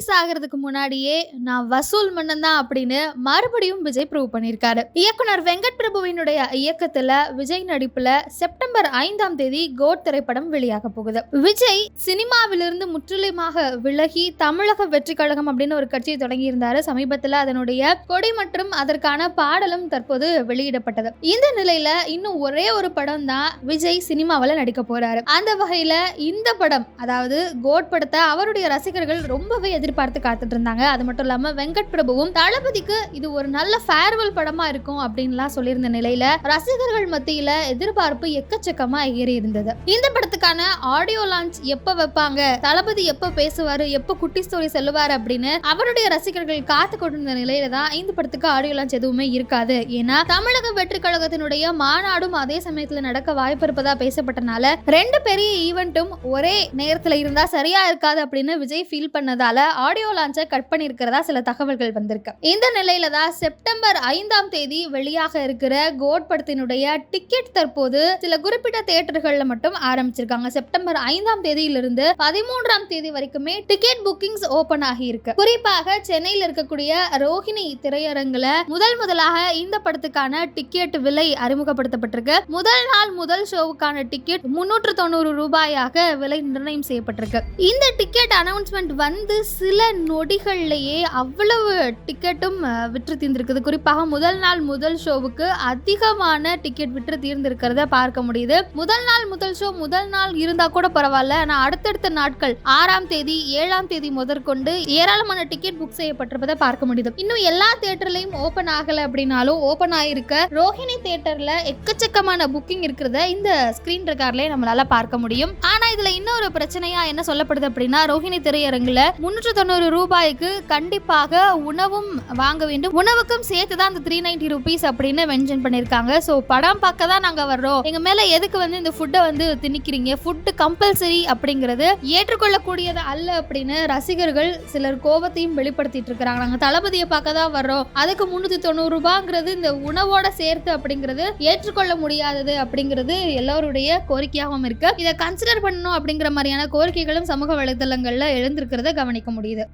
Release ஆகிறதுக்கு முன்னாடியே நான் வசூல் மன்னன் தான் அப்படின்னு மறுபடியும் விஜய் ப்ரூவ் பண்ணியிருக்காரு. இயக்குனர் வெங்கட் பிரபுவினுடைய இயக்கத்துல விஜய் நடிப்புல செப்டம்பர் ஐந்தாம் தேதி கோட் திரைப்படம் வெளியாக போகுது. விஜய் சினிமாவிலிருந்து முற்றிலுமாக விலகி தமிழக வெற்றி கழகம் அப்படின்னு ஒரு கட்சியை தொடங்கி இருந்தாரு சமீபத்துல அதனுடைய கொடி மற்றும் அதற்கான பாடலும் தற்போது வெளியிடப்பட்டது. இந்த நிலையில இன்னும் ஒரே ஒரு படம் தான் விஜய் சினிமாவில் நடிக்க போறாரு. அந்த வகையில இந்த படம் அதாவது கோட் படத்தை அவருடைய ரசிகர்கள் ரொம்பவே எதிர்பார்த்து காத்துட்டு இருந்தாங்க அது மட்டும் இல்லாம வெங்கட் பிரபுவும் தளபதிக்கு இது ஒரு நல்ல ஃபேர்வெல் படமா இருக்கும் அப்படின்லாம் சொல்லியிருந்த நிலையில ரசிகர்கள் மத்தியில எதிர்பார்ப்பு எக்கச்சக்கமா ஏறி இருந்தது இந்த படத்துக்கான ஆடியோ லான்ச் எப்ப வைப்பாங்க தளபதி எப்ப பேசுவாரு எப்ப குட்டி ஸ்டோரி சொல்லுவாரு அப்படின்னு அவருடைய ரசிகர்கள் காத்து கொண்டிருந்த நிலையில தான் இந்த படத்துக்கு ஆடியோ லான்ச் எதுவுமே இருக்காது. ஏன்னா தமிழக வெற்றி கழகத்தினுடைய மாநாடும் அதே சமயத்துல நடக்க வாய்ப்பு இருப்பதா பேசப்பட்டனால ரெண்டு பெரிய ஈவெண்ட்டும் ஒரே நேரத்துல இருந்தா சரியா இருக்காது அப்படின்னு விஜய் ஃபீல் பண்ணதால ஆடியோ லான்ச்சை கட் பண்ணியிருக்கிறதா சில தகவல்கள் வந்திருக்கு. இந்த நிலையில தான் செப்டம்பர் ஐந்தாம் தேதி வெளியாக இருக்கிற கோட் படத்தினுடைய டிக்கெட் தற்போது சில குறிப்பிட்ட தியேட்டர்கள்ல மட்டும் ஆரம்பிச்சிருக்காங்க. செப்டம்பர் ஐந்தாம் தேதியிலிருந்து பதிமூன்றாம் தேதி வரைக்குமே டிக்கெட் புக்கிங்ஸ் ஓபன் ஆகி இருக்கு குறிப்பாக சென்னையில் இருக்கக்கூடிய ரோஹிணி திரையரங்குல முதல் முதலாக இந்த படத்துக்கான டிக்கெட் விலை அறிமுகப்படுத்தப்பட்டிருக்கு. முதல் நாள் முதல் ஷோவுக்கான டிக்கெட் முன்னூற்று தொண்ணூறு ரூபாயாக விலை நிர்ணயம் செய்யப்பட்டிருக்கு. இந்த டிக்கெட் அனௌன்ஸ்மெண்ட் வந்து சில நொடிகள்லயே அவ்வளவு டிக்கெட்டும் விற்று தீர்ந்திருக்குது. குறிப்பாக முதல் நாள் முதல் ஷோவுக்கு அதிகமான டிக்கெட் விற்று தீர்ந்திருக்கிறத பார்க்க முடியுது. முதல் நாள் முதல் ஷோ முதல் நாள் இருந்தா கூட பரவாயில்ல. ஆனால் அடுத்தடுத்த நாட்கள் ஆறாம் தேதி ஏழாம் தேதி முதற்கொண்டு ஏராளமான டிக்கெட் புக் செய்யப்பட்டிருப்பதை பார்க்க முடியுது. இன்னும் எல்லா தேட்டர்லையும் ஓபன் ஆகல அப்படின்னாலும் ஓபன் ஆயிருக்க ரோஹிணி தியேட்டர்ல எக்கச்சக்கமான புக்கிங் இருக்கிறத இந்த ஸ்கிரீன் ரெக்கார்ட்லயே நம்மளால பார்க்க முடியும். ஆனா இதுல இன்னொரு பிரச்சனையா என்ன சொல்லப்படுது அப்படின்னா ரோஹிணி திரையரங்குல முன்னூற்று தொண்ணூறு ரூபாய்க்கு கண்டிப்பாக உணவும் வாங்க வேண்டும். உணவுக்கும் சேர்த்து தான் அந்த த்ரீ நைன்டி ருபீஸ் அப்படின்னு மென்ஷன் பண்ணியிருக்காங்க ஸோ படம் பார்க்க தான் நாங்கள் வர்றோம். எங்க மேல எதுக்கு வந்து இந்த ஃபுட்டை வந்து திணிக்கிறீங்க? ஃபுட்டு கம்பல்சரி அப்படிங்கிறது ஏற்றுக்கொள்ளக்கூடியது அல்ல அப்படின்னு ரசிகர்கள் சிலர் கோபத்தையும் வெளிப்படுத்திட்டு இருக்கிறாங்க. நாங்கள் தளபதியை பார்க்க தான் வர்றோம். அதுக்கு முந்நூற்றி தொண்ணூறு ரூபாங்கிறது இந்த உணவோட சேர்த்து அப்படிங்கிறது ஏற்றுக்கொள்ள முடியாதது அப்படிங்கிறது எல்லோருடைய கோரிக்கையாகவும் இருக்கு. இதை கன்சிடர் பண்ணணும் அப்படிங்கிற மாதிரியான கோரிக்கைகளும் சமூக வலைதளங்களில் எழுந்திருக்கிறத கவனிக்க முடியும். முடியுது